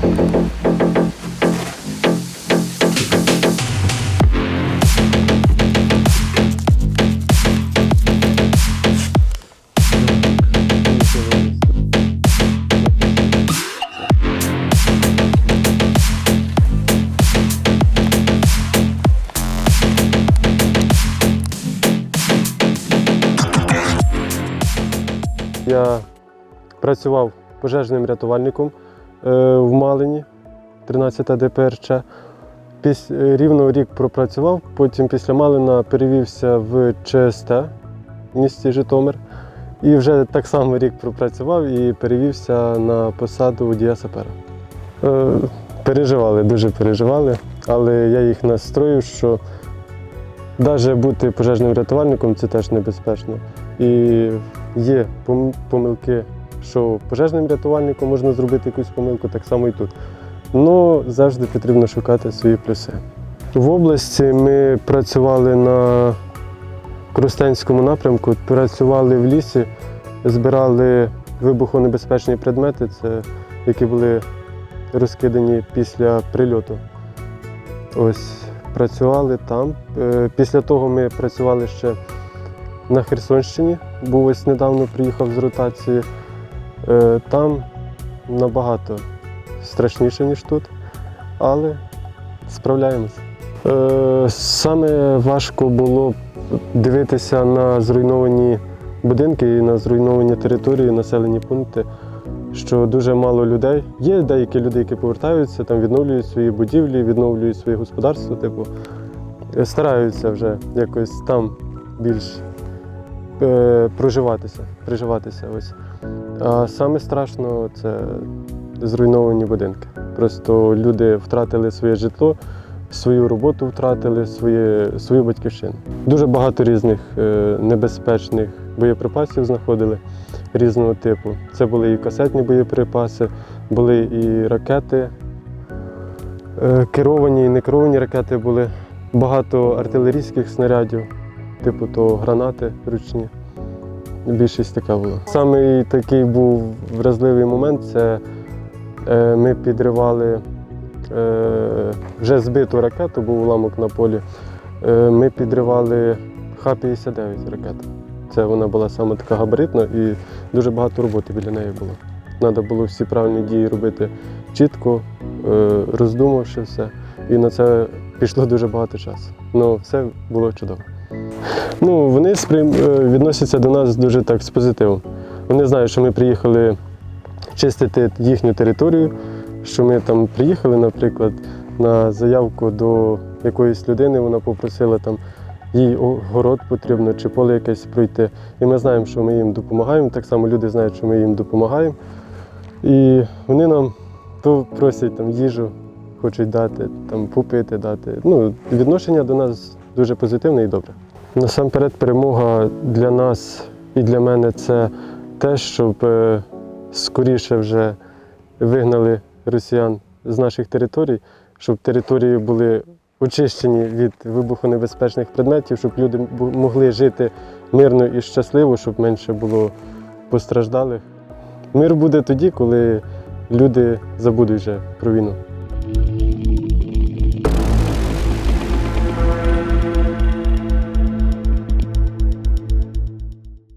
Я працював пожежним рятувальником в Малині, 13 ДПРЧ. Е, рівно рік пропрацював, потім після Малина перевівся в ЧСТ в місті Житомир. І вже так само рік пропрацював і перевівся на посаду водія сапера. Е, переживали, дуже переживали, але я їх настроїв, що навіть бути пожежним рятувальником це теж небезпечно. І є помилки, що пожежним рятувальником можна зробити якусь помилку, так само і тут. Ну, завжди потрібно шукати свої плюси. В області ми працювали на Крустенському напрямку, працювали в лісі, збирали вибухонебезпечні предмети, це, які були розкидані після прильоту. Ось працювали там. Е, Після того ми працювали ще на Херсонщині, був ось недавно приїхав з ротації. Е, Там набагато страшніше, ніж тут, але справляємося. Е, Саме важко було дивитися на зруйновані будинки і на зруйновані території, населені пункти, що дуже мало людей. Є деякі люди, які повертаються, там відновлюють свої будівлі, відновлюють своє господарство, типу, стараються вже якось там більш е, проживатися, приживатися. Ось. А саме страшно це зруйновані будинки. Просто люди втратили своє житло, свою роботу втратили, своє, свою батьківщину. Дуже багато різних е, небезпечних боєприпасів знаходили різного типу. Це були і касетні боєприпаси, були і ракети, е, керовані і не керовані ракети були, багато артилерійських снарядів, типу то гранати ручні. Більшість така була. Самий такий був вразливий момент це е, ми підривали е, вже збиту ракету, був уламок на полі. Е, ми підривали Х-59 ракету. Це вона була саме така габаритна і дуже багато роботи біля неї було. Треба було всі правильні дії робити чітко, е, роздумавши все. І на це пішло дуже багато часу. Ну, все було чудово. Ну, вони е, відносяться до нас дуже так з позитивом. Вони знають, що ми приїхали чистити їхню територію, що ми там приїхали, наприклад, на заявку до якоїсь людини, вона попросила там їй город потрібно чи поле якесь пройти. І ми знаємо, що ми їм допомагаємо. Так само люди знають, що ми їм допомагаємо. І вони нам то просять там їжу, хочуть дати, там попити дати. Ну, відношення до нас дуже позитивне і добре. Насамперед, перемога для нас і для мене це те, щоб е, скоріше вже вигнали росіян з наших територій, щоб території були очищені від вибухонебезпечних предметів, щоб люди могли жити мирно і щасливо, щоб менше було постраждалих. Мир буде тоді, коли люди забудуть вже про війну.